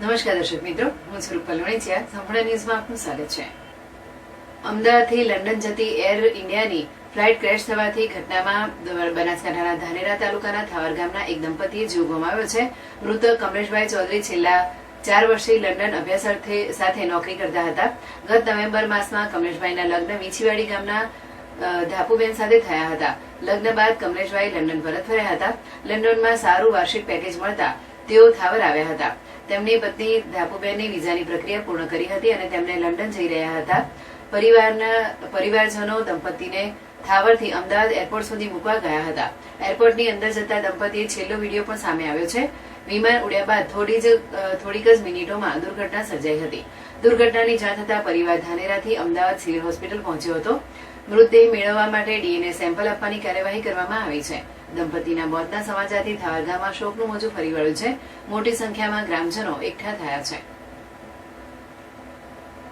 નમસ્કાર દર્શક મિત્રો, હું સ્વરૂપ પલવણીચિયા સંપૂર્ણ ન્યૂઝમાં આપનું સ્વાગત છે. અમદાવાદથી લંડન જતી એર ઇન્ડિયાની ફ્લાઇટ ક્રેશ થવાથી ઘટનામાં બનાસકાંઠાના ધાનેરા તાલુકાના થાવર ગામના એક દંપતીએ જીવ ગુમાવ્યો છે. મૃતક કમલેશભાઈ ચૌધરી છેલ્લા ચાર વર્ષથી લંડન અભ્યાસ સાથે નોકરી કરતા હતા. ગત નવેમ્બર માસમાં કમલેશભાઈના લગ્ન વીછીવાડી ગામના ધાપુબેન સાથે થયા હતા. લગ્ન બાદ કમલેશભાઈ લંડન પરત ફર્યા હતા. લંડનમાં સારું વાર્ષિક પેકેજ મળતા તેઓ થાવર આવ્યા હતા. તેમની પત્ની ધાપુબેનની વિઝાની પ્રક્રિયા પૂર્ણ કરી હતી અને તેમને લંડન જઈ રહ્યા હતા. પરિવારના પરિવારજનો દંપતીને થાવરથી અમદાવાદ એરપોર્ટ સુધી મૂકવા ગયા હતા. એરપોર્ટની અંદર જતા દંપતીએ છેલ્લો વીડિયો પણ સામે આવ્યો છે. વિમાન ઉડ્યા બાદ થોડી જ થોડીક જ મિનિટોમાં દુર્ઘટના સર્જાઈ હતી. દુર્ઘટનાની જાણ થતાં પરિવાર ધાનેરાથી અમદાવાદ સિવિલ હોસ્પિટલ પહોંચ્યો હતો. મૃતદેહ મેળવવા માટે ડીએનએ સેમ્પલ આપવાની કાર્યવાહી કરવામાં આવી છે. દંપતીના મોતના સમાચારથી થાવર શોકનું મોજું ફરી વળ્યું છે. મોટી સંખ્યામાં ગ્રામજનો એકઠા થયા છે.